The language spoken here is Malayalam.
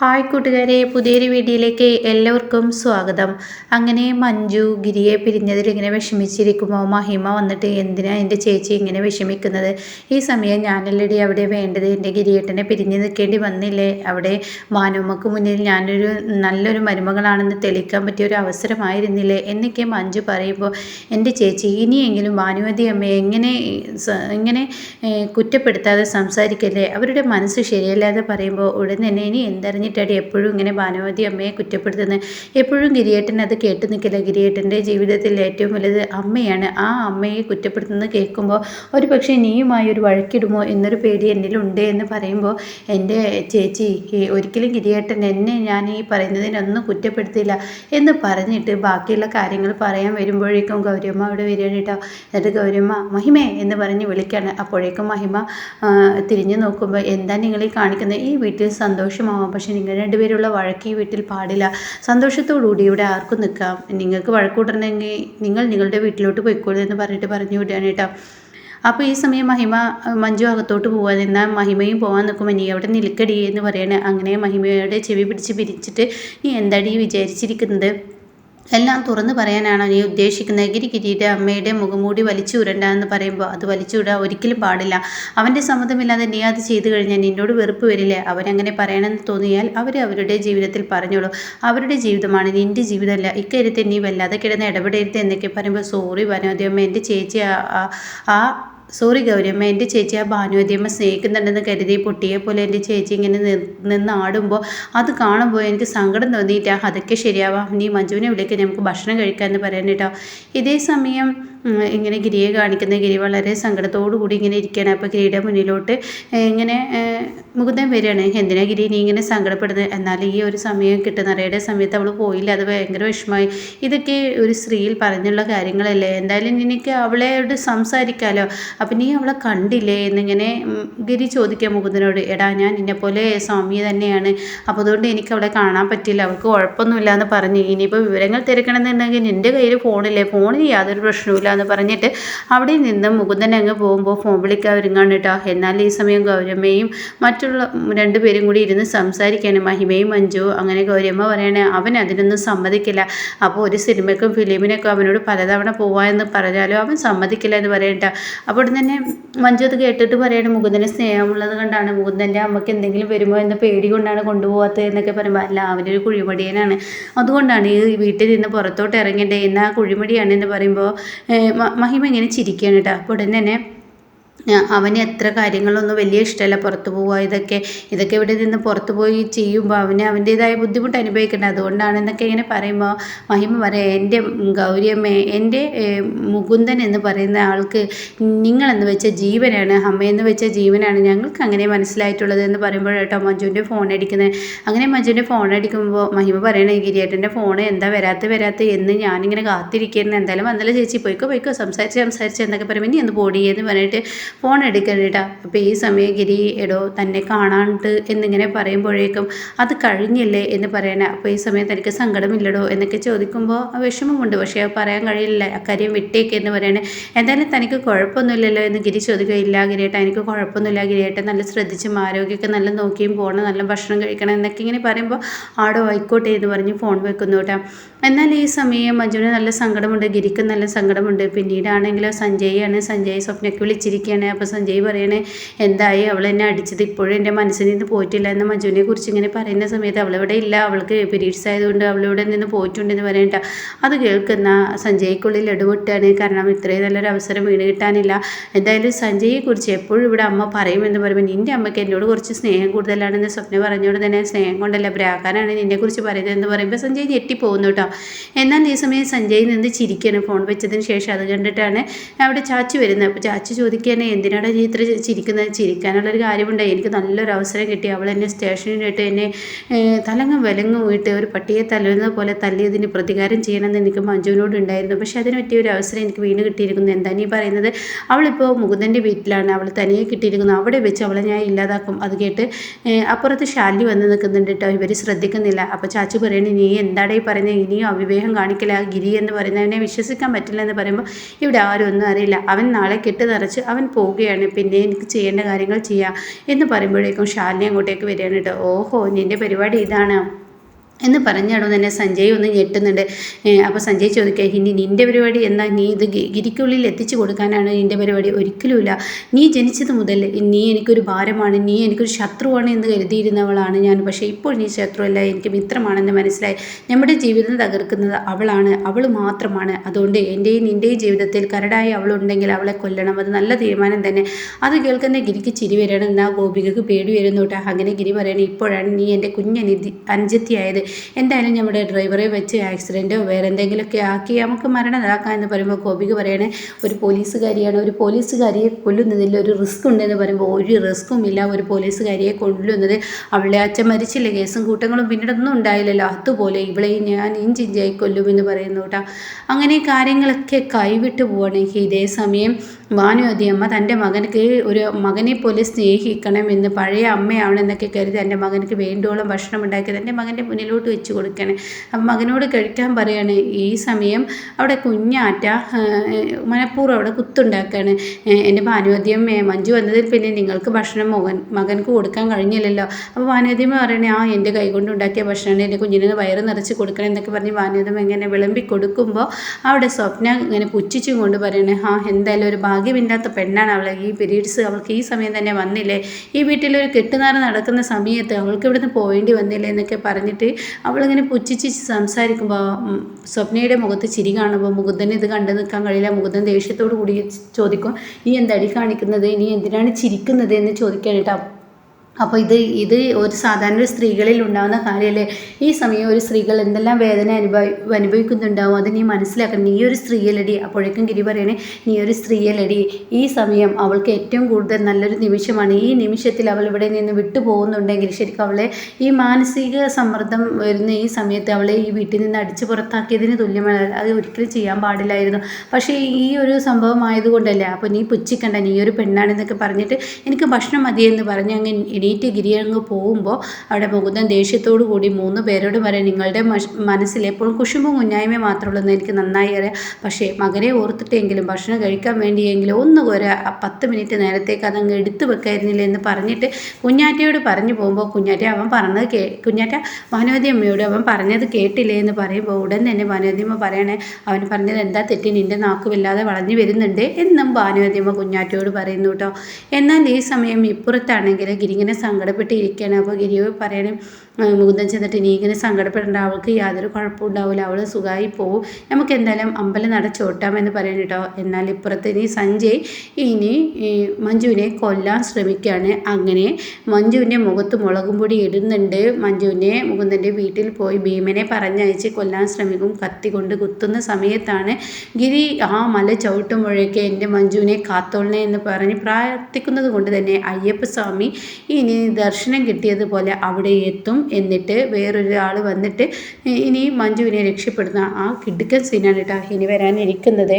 ഹായ് കൂട്ടുകാരെ പുതിയൊരു വീഡിയോയിലേക്ക് എല്ലാവർക്കും സ്വാഗതം. അങ്ങനെ മഞ്ജു ഗിരിയെ പിരിഞ്ഞതിൽ ഇങ്ങനെ വിഷമിച്ചിരിക്കുമോ? മഹിമ വന്നിട്ട് എന്തിനാ എന്റെ ചേച്ചി ഇങ്ങനെ വിഷമിക്കുന്നത്? ഈ സമയം ഞാനല്ലടി അവിടെ വേണ്ടത്. എന്റെ ഗിരിയേട്ടനെ പിരിഞ്ഞു നിൽക്കേണ്ടി വന്നില്ലേ? അവിടെ മാനുമ്മക്ക് മുന്നിൽ ഞാനൊരു നല്ലൊരു മരുമകളാണെന്ന് തെളിയിക്കാൻ പറ്റിയ ഒരു അവസരമായിരുന്നില്ലേ? എന്നൊക്കെ മഞ്ജു പറയുമ്പോൾ എന്റെ ചേച്ചി ഇനിയെങ്കിലും ഭാനുമതി അമ്മയെ എങ്ങനെ ഇങ്ങനെ കുറ്റപ്പെടുത്താതെ സംസാരിക്കല്ലേ? അവരുടെ മനസ്സ് ശരിയല്ലാതെ പറയുമ്പോൾ ഉടൻ തന്നെ ഇനി എന്തറിഞ്ഞ് പറഞ്ഞിട്ടടി എപ്പോഴും ഇങ്ങനെ ഭാനുമതി അമ്മയെ കുറ്റപ്പെടുത്തുന്നത് എപ്പോഴും ഗിരിയേട്ടൻ അത് കേട്ട് നിൽക്കില്ല. ഗിരിയേട്ടന്റെ ജീവിതത്തിൽ ഏറ്റവും വലുത് അമ്മയാണ്. ആ അമ്മയെ കുറ്റപ്പെടുത്തുന്നത് കേൾക്കുമ്പോൾ ഒരു പക്ഷേ നീയുമായി ഒരു വഴക്കിടുമോ എന്നൊരു പേടി എന്നിലുണ്ട് എന്ന് പറയുമ്പോൾ എന്റെ ചേച്ചി ഒരിക്കലും ഗിരിയേട്ടൻ എന്നെ ഞാൻ ഈ പറയുന്നതിനൊന്നും കുറ്റപ്പെടുത്തില്ല എന്ന് പറഞ്ഞിട്ട് ബാക്കിയുള്ള കാര്യങ്ങൾ പറയാൻ വരുമ്പോഴേക്കും ഗൗരിയമ്മ അവിടെ വരികയാണ് കേട്ടോ. എന്നിട്ട് ഗൗരിയമ്മ മഹിമേ എന്ന് പറഞ്ഞ് വിളിക്കുകയാണ്. അപ്പോഴേക്കും മഹിമ തിരിഞ്ഞു നോക്കുമ്പോൾ എന്താ നിങ്ങൾ ഈ കാണിക്കുന്നത്? ഈ വീട്ടിൽ സന്തോഷമാവാം പക്ഷെ നിങ്ങൾ രണ്ടുപേരുള്ള വഴക്ക് ഈ വീട്ടിൽ പാടില്ല. സന്തോഷത്തോടുകൂടി ഇവിടെ ആർക്കും നിൽക്കാം. നിങ്ങൾക്ക് വഴക്കൂട്ടണമെങ്കിൽ നിങ്ങൾ നിങ്ങളുടെ വീട്ടിലോട്ട് പോയിക്കോളൂ എന്ന് പറഞ്ഞിട്ട് പറഞ്ഞു വിടുകയാണ് കേട്ടോ. അപ്പോൾ ഈ സമയം മഹിമ മഞ്ജു അകത്തോട്ട് പോകാൻ എന്നാൽ മഹിമയും പോകാൻ നിൽക്കുമ്പോൾ നീ അവിടെ നിൽക്കടി എന്ന് പറയണേ. അങ്ങനെ മഹിമയുടെ ചെവി പിടിച്ച് പിരിച്ചിട്ട് നീ എന്താടി വിചാരിച്ചിരിക്കുന്നത്? എല്ലാം തുറന്നു പറയാനാണോ നീ ഉദ്ദേശിക്കുന്നത്? ഗിരിഗിരിയുടെ അമ്മയുടെ മുഖംമൂടി വലിച്ചൂരണ്ട എന്ന് പറയുമ്പോൾ അത് വലിച്ചൂടാ ഒരിക്കലും പാടില്ല. അവന്റെ സമ്മതമില്ലാതെ നീ അത് ചെയ്തു കഴിഞ്ഞാൽ നിന്നോട് വെറുപ്പ് വരില്ലേ? അവരങ്ങനെ പറയണമെന്ന് തോന്നിയാൽ അവർ അവരുടെ ജീവിതത്തിൽ പറഞ്ഞോളൂ. അവരുടെ ജീവിതമാണ് നിന്റെ ജീവിതമല്ല. ഇക്കാര്യത്തെ നീ വല്ലാതെ കിടന്ന് ഇടപെടരുത് എന്നൊക്കെ പറയുമ്പോൾ സോറി വനോദ്യമ്മ എന്റെ ചേച്ചി ആ സോറി ഗൗരിയമ്മ എന്റെ ചേച്ചി ആ ഭാനുവതിയമ്മ സ്നേഹിക്കുന്നുണ്ടെന്ന് കരുതി പൊട്ടിയെ പോലെ എന്റെ ചേച്ചി ഇങ്ങനെ നിന്ന് ആടുമ്പോൾ അത് കാണുമ്പോൾ എനിക്ക് സങ്കടം തോന്നിയിട്ടാ അതൊക്കെ ശരിയാവാം. നീ മഞ്ജുവിനെ വിളിക്കാൻ നമുക്ക് ഭക്ഷണം കഴിക്കാമെന്ന് പറയാൻ കേട്ടോ. ഇതേ സമയം ഇങ്ങനെ ഗിരിയെ കാണിക്കുന്ന ഗിരി വളരെ കൂടി ഇങ്ങനെ ഇരിക്കുകയാണ്. അപ്പോൾ ഗിരിയുടെ മുന്നിലോട്ട് ഇങ്ങനെ മുകുന്ദൻ വരികയാണ്. എന്തിനാ ഗിരി നീ ഇങ്ങനെ സങ്കടപ്പെടുന്നത്? എന്നാൽ ഈ ഒരു സമയം കിട്ടുന്നറിയുടെ സമയത്ത് അവൾ പോയില്ല. അത് ഭയങ്കര വിഷമമായി. ഇതൊക്കെ ഒരു സ്ത്രീയിൽ പറഞ്ഞുള്ള കാര്യങ്ങളല്ലേ? എന്തായാലും നിനക്ക് അവളോട് സംസാരിക്കാമല്ലോ അപ്പം നീ അവളെ കണ്ടില്ലേ? എന്നിങ്ങനെ ഗിരി ചോദിക്കുക മുകുന്ദനോട്. എടാ ഞാൻ നിന്നെപ്പോലെ സ്വാമി തന്നെയാണ്. അപ്പോൾ അതുകൊണ്ട് എനിക്ക് അവളെ കാണാൻ പറ്റില്ല. അവൾക്ക് കുഴപ്പമൊന്നുമില്ല എന്ന് പറഞ്ഞു. ഇനിയിപ്പോൾ വിവരങ്ങൾ തിരക്കണമെന്നുണ്ടെങ്കിൽ നിന്റെ കയ്യിൽ ഫോണില്ലേ? ഫോണിന് യാതൊരു പ്രശ്നവുമില്ല. എന്ന് പറഞ്ഞിട്ട് അവിടെ നിന്ന് മുകുന്ദൻ അങ്ങ് പോകുമ്പോൾ ഫോൺ വിളിക്കാൻ ഒരുങ്ങാണ് കേട്ടോ എന്നാൽ ഈ സമയം ഗൗരമ്മയും മറ്റുള്ള രണ്ടുപേരും കൂടി ഇരുന്ന് സംസാരിക്കാണ്. മഹിമയും മഞ്ജു അങ്ങനെ ഗൗരമ്മ പറയണേ അവൻ അതിനൊന്നും സമ്മതിക്കില്ല. അപ്പോൾ ഒരു സിനിമയ്ക്കും ഫിലിമിനൊക്കെ അവനോട് പലതവണ പോവാമെന്ന് പറഞ്ഞാലും അവൻ സമ്മതിക്കില്ല എന്ന് പറയണ്ട അപ്പോൾ തന്നെ മഞ്ജു അത് കേട്ടിട്ട് പറയണേ മുകുന്ദന് സ്നേഹമുള്ളത് കണ്ടാണ് മുകുന്ദന്റെ അമ്മയ്ക്ക് എന്തെങ്കിലും വരുമോ എന്ന പേടി കൊണ്ടാണ് കൊണ്ടുപോകാത്തത് എന്നൊക്കെ പറയുമ്പോൾ അല്ല അവനൊരു കുഴിമടിയനാണ്. അതുകൊണ്ടാണ് ഈ വീട്ടിൽ നിന്ന് പുറത്തോട്ട് ഇറങ്ങേണ്ടത്. എന്നാൽ കുഴിമടിയാണ് എന്ന് പറയുമ്പോൾ മഹിമ ഇങ്ങനെ ചിരിക്കുകയാണ് കേട്ടോ. അപ്പോൾ തന്നെ അവന് എത്ര കാര്യങ്ങളൊന്നും വലിയ ഇഷ്ടമല്ല. പുറത്തു പോവുക ഇതൊക്കെ ഇതൊക്കെ ഇവിടെ നിന്ന് പുറത്തു പോയി ചെയ്യുമ്പോൾ അവന് അവന്റേതായ ബുദ്ധിമുട്ട് അനുഭവിക്കേണ്ടത് അതുകൊണ്ടാണ് എന്നൊക്കെ ഇങ്ങനെ പറയുമ്പോൾ മഹിമ പറയാം എന്റെ ഗൗരിയമ്മ എന്റെ മുകുന്ദൻ എന്ന് പറയുന്ന ആൾക്ക് നിങ്ങളെന്ന് വെച്ച ജീവനാണ്. അമ്മയെന്ന് വെച്ച ജീവനാണ് ഞങ്ങൾക്ക് അങ്ങനെ മനസ്സിലായിട്ടുള്ളത് എന്ന് പറയുമ്പോൾ കേട്ടോ മഞ്ജുവിന്റെ ഫോൺ അടിക്കുന്നത്. അങ്ങനെ മഞ്ജുവിന്റെ ഫോൺ അടിക്കുമ്പോൾ മഹിമ പറയണേ ഗിരിയേട്ടന്റെ ഫോൺ എന്താ വരാത്ത വരാത്ത എന്ന് ഞാനിങ്ങനെ കാത്തിരിക്കുന്നു. എന്തായാലും വന്നല്ല ചേച്ചി. പോയിക്കോ പോയിക്കോ സംസാരിച്ച് സംസാരിച്ച് എന്നൊക്കെ പറയുമ്പോൾ ഇനി ഒന്ന് പോടി എന്ന് പറഞ്ഞിട്ട് ഫോൺ എടുക്കരുതാ അപ്പോൾ ഈ സമയം ഗിരി എടോ തന്നെ കാണാണ്ട് എന്നിങ്ങനെ പറയുമ്പോഴേക്കും അത് കഴിഞ്ഞില്ലേ എന്ന് പറയണ. അപ്പോൾ ഈ സമയത്ത് എനിക്ക് സങ്കടമില്ലടോ എന്നൊക്കെ ചോദിക്കുമ്പോൾ വിഷമമുണ്ട്. പക്ഷേ പറയാൻ കഴിയില്ല. അക്കാര്യം വിട്ടേക്ക് എന്ന് പറയണേ. എന്തായാലും തനിക്ക് കുഴപ്പമൊന്നുമില്ലല്ലോ എന്ന് ഗിരി ചോദിക്കുകയില്ല. ഗിരിയേട്ട എനിക്ക് കുഴപ്പമൊന്നുമില്ല. ഗിരിയേട്ട നല്ല ശ്രദ്ധിച്ചും ആരോഗ്യമൊക്കെ നല്ല നോക്കിയും പോകണം നല്ല ഭക്ഷണം കഴിക്കണം എന്നൊക്കെ ഇങ്ങനെ പറയുമ്പോൾ ആടോ ആയിക്കോട്ടെ എന്ന് പറഞ്ഞ് ഫോൺ വെക്കുന്നു കേട്ടോ. എന്നാൽ ഈ സമയം മഞ്ജുവിന് നല്ല സങ്കടമുണ്ട്. ഗിരിക്കും നല്ല സങ്കടമുണ്ട്. പിന്നീടാണെങ്കിലോ സഞ്ജയാണ് സഞ്ജയ് സ്വപ്നയ്ക്ക് വിളിച്ചിരിക്കുകയാണ്. അപ്പോൾ സഞ്ജയ് പറയണേ എന്തായി? അവൾ എന്നെ അടിച്ചത് ഇപ്പോഴും എന്റെ മനസ്സിൽ നിന്ന് പോയിട്ടില്ല എന്ന് മഞ്ജുവിനെ കുറിച്ച് ഇങ്ങനെ പറയുന്ന സമയത്ത് അവളിവിടെ ഇല്ല അവൾക്ക് പീരീഡ്സ് ആയതുകൊണ്ട് അവളിവിടെ നിന്ന് പോയിട്ടുണ്ടെന്ന് പറയണ്ട അത് കേൾക്കുന്ന സഞ്ജയ്ക്കുള്ളിൽ ഇടപെട്ടാണ് കാരണം ഇത്രയും നല്ലൊരു അവസരം വീണ് കിട്ടാനില്ല. എന്തായാലും സഞ്ജയെ കുറിച്ച് എപ്പോഴും ഇവിടെ അമ്മ പറയുമെന്ന് പറയുമ്പോൾ നിന്റെ അമ്മയ്ക്ക് എന്നോട് കുറച്ച് സ്നേഹം കൂടുതലാണെന്ന് സ്വപ്ന പറഞ്ഞോട് തന്നെ സ്നേഹം കൊണ്ടല്ല ബ്രാക്കാനാണ് നിന്നെക്കുറിച്ച് പറയുന്നത് എന്ന് പറയുമ്പോൾ സഞ്ജയ് ഞെട്ടിപ്പോകുന്നു കേട്ടോ. എന്നാൽ ഈ സമയം സഞ്ജയ് നിന്ന് ചിരിക്കണം. ഫോൺ വെച്ചതിന് ശേഷം അത് കണ്ടിട്ടാണ് അവിടെ ചാച്ചു വരുന്നത്. അപ്പോൾ ചാച്ചു ചോദിക്കുകയാണ് എന്തിനാണ് ചിത്ര ചിരിക്കുന്നത് ചിരിക്കാനുള്ളൊരു കാര്യമുണ്ടായി എനിക്ക് നല്ലൊരു അവസരം കിട്ടി. അവൾ എന്നെ സ്റ്റേഷനിലിട്ട് എന്നെ തലങ്ങും വിലങ്ങും ഇട്ട് ഒരു പട്ടിയെ തല്ലുന്നത് പോലെ തല്ലിയതിന് പ്രതികാരം ചെയ്യണമെന്ന് എനിക്ക് മഞ്ജുവിനോട് ഉണ്ടായിരുന്നു. പക്ഷേ അതിന് പറ്റിയ ഒരു അവസരം എനിക്ക് വീണ് കിട്ടിയിരിക്കുന്നു. എന്താ നീ പറയുന്നത്? അവളിപ്പോൾ മുകുന്ദന്റെ വീട്ടിലാണ്. അവൾ തനിയെ കിട്ടിയിരിക്കുന്നു. അവിടെ വെച്ച് അവളെ ഞാൻ ഇല്ലാതാക്കും. അത് കേട്ട് അപ്പുറത്ത് ശാലി വന്ന് നിൽക്കുന്നുണ്ട് കേട്ടോ. ഇവർ ശ്രദ്ധിക്കുന്നില്ല. അപ്പോൾ ചാച്ചു പറയണേ നീ എന്താടേ പറയുന്നത് ഇനിയും അവിവേഹം കാണിക്കില്ല ഗിരി എന്ന് പറയുന്നവനെ വിശ്വസിക്കാൻ പറ്റില്ല എന്ന് പറയുമ്പോൾ ഇവിടെ ആരും ഒന്നും അറിയില്ല. അവൻ നാളെ കെട്ട് നിറച്ച് അവൻ പോവുകയാണ്. പിന്നെ എനിക്ക് ചെയ്യേണ്ട കാര്യങ്ങൾ ചെയ്യാം എന്ന് പറയുമ്പോഴേക്കും ശാലിനി അങ്ങോട്ടേക്ക് വരികയാണ് കേട്ടോ ഓഹോ നിന്റെ പരിപാടി ഇതാണ്. എന്ന് പറഞ്ഞാണോ തന്നെ സഞ്ജയ് ഒന്ന് ഞെട്ടുന്നുണ്ട്. അപ്പോൾ സഞ്ജയ് ചോദിക്കുക ഇനി നിന്റെ പരിപാടി എന്താ? നീ ഇത് ഗിരിക്കുള്ളിൽ എത്തിച്ചു കൊടുക്കാനാണ് നിന്റെ പരിപാടി? ഒരിക്കലുമില്ല. നീ ജനിച്ചത് മുതൽ നീ എനിക്കൊരു ഭാരമാണ് നീ എനിക്കൊരു ശത്രുവാണ് എന്ന് കരുതിയിരുന്നവളാണ് ഞാൻ. പക്ഷേ ഇപ്പോൾ നീ ശത്രുവല്ല എനിക്ക് മിത്രമാണെന്ന് മനസ്സിലായി. നമ്മുടെ ജീവിതം തകർക്കുന്നത് അവളാണ് അവൾ മാത്രമാണ്. അതുകൊണ്ട് എന്റെയും നിന്റെയും ജീവിതത്തിൽ കരടായി അവളുണ്ടെങ്കിൽ അവളെ കൊല്ലണം. അത് നല്ല തീരുമാനം തന്നെ. അത് കേൾക്കുന്ന ഗിരിക്ക് ചിരി വരണം എന്നാ ഗോപികക്ക് പേടി വരുന്നു കേട്ടോ. അങ്ങനെ ഗിരി പറയണേ ഇപ്പോഴാണ് നീ എന്റെ കുഞ്ഞനിധി അനുജത്തിയായത് എന്തായാലും നമ്മുടെ ഡ്രൈവറെ വെച്ച് ആക്സിഡന്റോ വേറെ എന്തെങ്കിലുമൊക്കെ ആക്കി നമുക്ക് മരണം ഇതാക്കാം എന്ന് പറയുമ്പോൾ ഗോപിക പറയണേ ഒരു പോലീസുകാരിയാണ്. ഒരു പോലീസുകാരിയെ കൊല്ലുന്നതിൽ ഒരു റിസ്ക് ഉണ്ടെന്ന് പറയുമ്പോൾ ഒരു റിസ്ക്കും ഇല്ല. ഒരു പോലീസുകാരിയെ കൊല്ലുന്നത് അവളെ അച്ഛൻ മരിച്ചില്ല? കേസും കൂട്ടങ്ങളും പിന്നീടൊന്നും ഉണ്ടായില്ലല്ലോ. അതുപോലെ ഇവളെ ഞാൻ ഇഞ്ചിഞ്ചായി കൊല്ലുമെന്ന് പറയുന്നു കേട്ടോ. അങ്ങനെ കാര്യങ്ങളൊക്കെ കൈവിട്ട് പോവാണ്. ഇതേ സമയം ഭാനുമതി അമ്മ തന്റെ മകനക്ക് ഒരു മകനെ പോലെ സ്നേഹിക്കണം എന്ന് പഴയ അമ്മയാണെന്നൊക്കെ കരുതി എന്റെ മകനക്ക് വേണ്ടോളം ഭക്ഷണം ഉണ്ടാക്കി തന്റെ മകന്റെ മുന്നിലോട്ട് വെച്ച് കൊടുക്കണേ. അപ്പം മകനോട് കഴിക്കാൻ പറയാണ് ഈ സമയം അവിടെ കുഞ്ഞാറ്റ മനഃപൂർവം അവിടെ കുത്തുണ്ടാക്കുകയാണ് എന്റെ ഭാനുവദ്യം മഞ്ജു വന്നതിൽ പിന്നെ നിങ്ങൾക്ക് ഭക്ഷണം മകൻ മകൻക്ക് കൊടുക്കാൻ കഴിഞ്ഞില്ലല്ലോ. അപ്പോൾ ഭാനുവദ്യം പറയണേ ആ എന്റെ കൈകൊണ്ട് ഉണ്ടാക്കിയ ഭക്ഷണമാണ് എന്റെ കുഞ്ഞിന് വയറ് നിറച്ച് കൊടുക്കണം എന്നൊക്കെ പറഞ്ഞ് ഭാനുവദം ഇങ്ങനെ വിളമ്പി കൊടുക്കുമ്പോൾ അവിടെ സ്വപ്ന ഇങ്ങനെ പുച്ഛിച്ചും കൊണ്ട് പറയണേ ആ എന്തായാലും ഒരു ഭാഗ്യമില്ലാത്ത പെണ്ണാണ് അവളെ. ഈ പീരീഡ്സ് അവൾക്ക് ഈ സമയം തന്നെ വന്നില്ലേ. ഈ വീട്ടിലൊരു കെട്ടുനാറ് നടക്കുന്ന സമയത്ത് അവൾക്ക് ഇവിടുന്ന് പോവേണ്ടി വന്നില്ലേ എന്നൊക്കെ പറഞ്ഞിട്ട് അവളിങ്ങനെ പുച്ഛിച്ച് സംസാരിക്കുമ്പോൾ സ്വപ്നയുടെ മുഖത്ത് ചിരി കാണുമ്പോൾ മുകുന്ദൻ ഇത് കണ്ടു നിൽക്കാൻ കഴിയില്ല. മുകുന്ദൻ ദേഷ്യത്തോടു കൂടി ചോദിക്കും നീ എന്തടി കാണിക്കുന്നത്? നീ എന്തിനാണ് ചിരിക്കുന്നത്? എന്ന് ചോദിക്കാനായിട്ട് അപ്പോൾ ഇത് ഇത് ഒരു സാധാരണ ഒരു സ്ത്രീകളിൽ ഉണ്ടാകുന്ന കാര്യമല്ലേ ഈ സമയം ഒരു സ്ത്രീകൾ എന്തെല്ലാം വേദന അനുഭവ അനുഭവിക്കുന്നുണ്ടാവും? അത് നീ മനസ്സിലാക്കണം. നീ ഒരു സ്ത്രീയല്ലടി. അപ്പോഴേക്കും ഗിരി പറയണേ നീ ഒരു സ്ത്രീയല്ലടി. ഈ സമയം അവൾക്ക് ഏറ്റവും കൂടുതൽ നല്ലൊരു നിമിഷമാണ്. ഈ നിമിഷത്തിൽ അവൾ ഇവിടെ നിന്ന് വിട്ടുപോകുന്നുണ്ടെങ്കിൽ ശരിക്കും അവളെ ഈ മാനസിക സമ്മർദ്ദം വരുന്ന ഈ സമയത്ത് അവളെ ഈ വീട്ടിൽ നിന്ന് അടിച്ചു പുറത്താക്കിയതിന് തുല്യമാണ്. അത് ഒരിക്കലും ചെയ്യാൻ പാടില്ലായിരുന്നു. പക്ഷേ ഈ ഒരു സംഭവം ആയതുകൊണ്ടല്ലേ? അപ്പോൾ നീ പുച്ഛിക്കണ്ട. നീ ഒരു പെണ്ണാണെന്നൊക്കെ പറഞ്ഞിട്ട് എനിക്ക് ഭക്ഷണം മതിയെന്ന് പറഞ്ഞ് അങ്ങ് എണീറ്റ് ഗിരിയങ്ങ് പോകുമ്പോൾ അവിടെ മുകുന്ദൻ ദേഷ്യത്തോടു കൂടി മൂന്ന് പേരോട് വരെ നിങ്ങളുടെ മനസ്സിൽ എപ്പോഴും കുശുമ്പും കുഞ്ഞായ്മ മാത്രമുള്ളൂ എനിക്ക് നന്നായി അറിയാം. പക്ഷേ മകനെ ഓർത്തിട്ടെങ്കിലും ഭക്ഷണം കഴിക്കാൻ വേണ്ടിയെങ്കിലും ഒന്ന് ഒരു പത്ത് മിനിറ്റ് നേരത്തേക്ക് അതങ്ങ് എടുത്തു വെക്കായിരുന്നില്ല എന്ന് പറഞ്ഞിട്ട് കുഞ്ഞാറ്റയോട് പറഞ്ഞു പോകുമ്പോൾ കുഞ്ഞാറ്റ അവൻ പറഞ്ഞത് കേ കുഞ്ഞാറ്റ ഭാനുവതി അമ്മയോട് അവൻ പറഞ്ഞത് കേട്ടില്ലേ എന്ന് പറയുമ്പോൾ ഉടൻ തന്നെ ഭാനുവതി അമ്മ പറയണേ അവൻ പറഞ്ഞത് എന്താ തെറ്റി? നിന്റെ നാക്കുമില്ലാതെ വളഞ്ഞു വരുന്നുണ്ട് എന്നും ഭാനുവതി അമ്മ കുഞ്ഞാറ്റയോട് പറയുന്നു കേട്ടോ. എന്നാൽ ഈ സമയം ഇപ്പുറത്താണെങ്കിൽ ഗിരിങ്ങനെ സങ്കടപ്പെട്ടിരിക്കുകയാണ്. അപ്പോൾ ഗിരിവ് പറയണേ മുകുന്ദൻ ചെന്നിട്ട് നീ ഇങ്ങനെ സങ്കടപ്പെടേണ്ട അവൾക്ക് യാതൊരു കുഴപ്പവും ഉണ്ടാവില്ല അവൾ സുഖമായി പോവും. നമുക്ക് എന്തായാലും അമ്പലം നട ചോട്ടാമെന്ന് പറയുന്നു കേട്ടോ. എന്നാൽ ഇപ്പുറത്ത് ഇനി സഞ്ജയ് ഇനി മഞ്ജുവിനെ കൊല്ലാൻ ശ്രമിക്കുകയാണ്. അങ്ങനെ മഞ്ജുവിന്റെ മുഖത്ത് മുളകും പൊടി ഇടുന്നുണ്ട്. മഞ്ജുവിനെ മുകുന്ദന്റെ വീട്ടിൽ പോയി ഭീമനെ പറഞ്ഞയച്ച് കൊല്ലാൻ ശ്രമിക്കും. കത്തി കൊണ്ട് കുത്തുന്ന സമയത്താണ് ഗിരി ആ മല ചവിട്ടുമ്പോഴേക്ക് എന്റെ മഞ്ജുവിനെ കാത്തോളണേ എന്ന് പറഞ്ഞ് പ്രാർത്ഥിക്കുന്നത് കൊണ്ട് തന്നെ അയ്യപ്പസ്വാമി ഇനി ദർശനം കിട്ടിയതുപോലെ അവിടെ എത്തും എന്നിട്ട് വേറൊരാൾ വന്നിട്ട് ഇനി മഞ്ജുവിനെ രക്ഷപ്പെടുന്ന ആ കിടുക്കൻ സീനാണ് കേട്ടോ ഇനി വരാനിരിക്കുന്നത്.